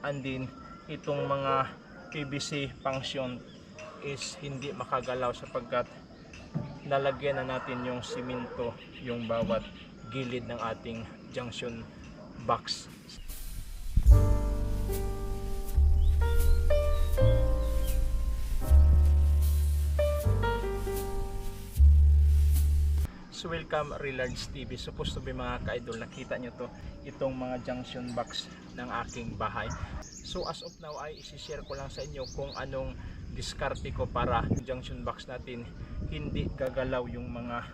andin itong mga PVC function is hindi makagalaw sapagkat nalagyan na natin yung simento yung bawat gilid ng ating junction box So welcome Relards TV. Supposed to be mga ka-idol, nakita nyo to, itong mga junction box ng aking bahay. So as of now ay isi-share ko lang sa inyo kung anong diskarte ko para junction box natin hindi gagalaw yung mga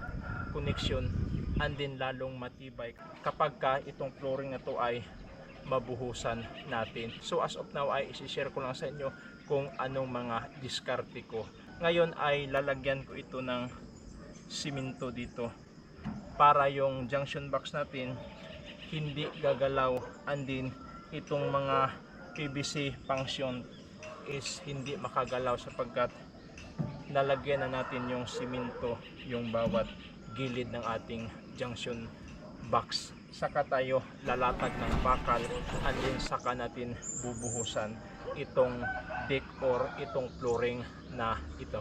connection and then lalong matibay kapag ka itong flooring na to ay mabuhusan natin. So as of now ay isi-share ko lang sa inyo kung anong mga diskarte ko. Ngayon ay lalagyan ko ito ng simento dito. Para yung junction box natin hindi gagalaw. And then itong mga PVC function is hindi makagalaw sapagkat nalagyan na natin yung simento yung bawat gilid ng ating junction box. Saka tayo lalatag ng bakal and then saka natin bubuhusan itong deck or itong flooring na ito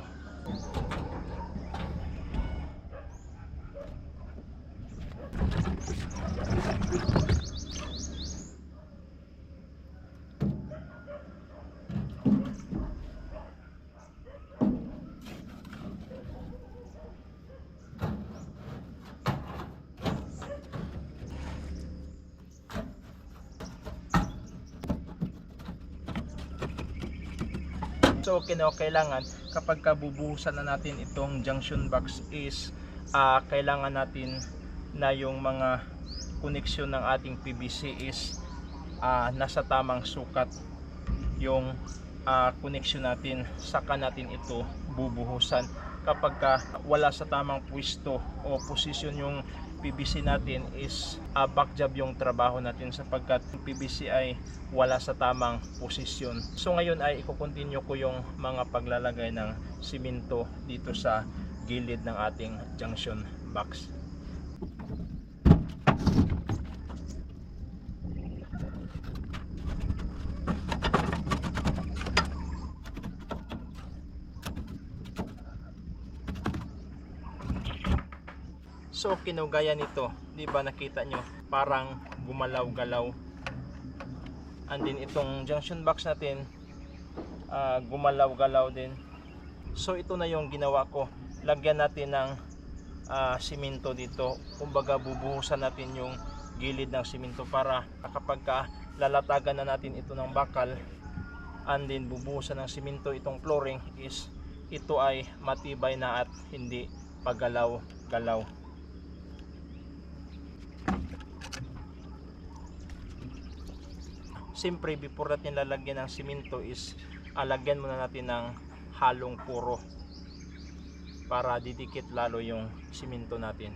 So kino kailangan. Kapag kabubuhusan na natin itong junction box is ah, kailangan natin na yung mga koneksyon ng ating PVC is ah, nasa tamang sukat yung ah, koneksyon natin saka natin ito bubuhusan kapag ka wala sa tamang pwesto o posisyon yung PVC natin is uh, back job yung trabaho natin sapagkat yung PVC ay wala sa tamang posisyon. So ngayon ay i-continue ko yung mga paglalagay ng simento dito sa gilid ng ating junction box. So kinugaya nito, 'di ba nakita nyo, parang gumalaw-galaw. And then itong junction box natin ah, gumalaw-galaw din. So ito na yung ginawa ko. Lagyan natin ng ah, simento dito. Kumbaga bubuhusan natin yung gilid ng simento para kapag ka lalatagan na natin ito ng bakal and then bubuhusan ng simento itong flooring is ito ay matibay na at hindi pagalaw-galaw. Siyempre, before natin lalagyan ng simento is alagyan muna natin ng halong puro para didikit lalo yung simento natin.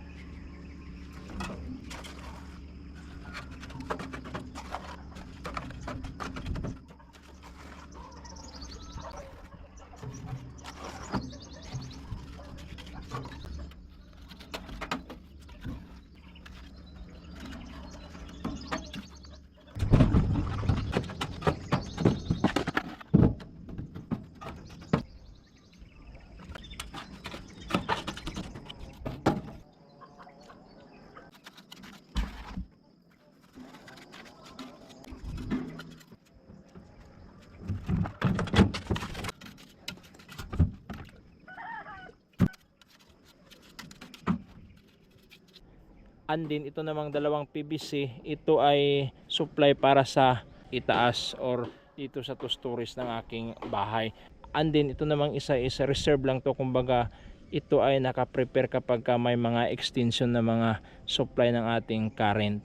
And then ito namang dalawang PVC, ito ay supply para sa itaas or dito sa two ng aking bahay. And then ito namang isa is reserve lang to kumbaga ito ay naka-prepare kapag ka may mga extension na mga supply ng ating current.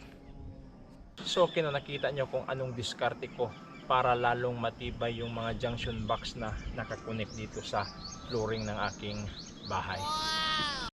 So kino nakita nyo kung anong diskarte ko para lalong matibay yung mga junction box na nakakonect dito sa flooring ng aking bahay.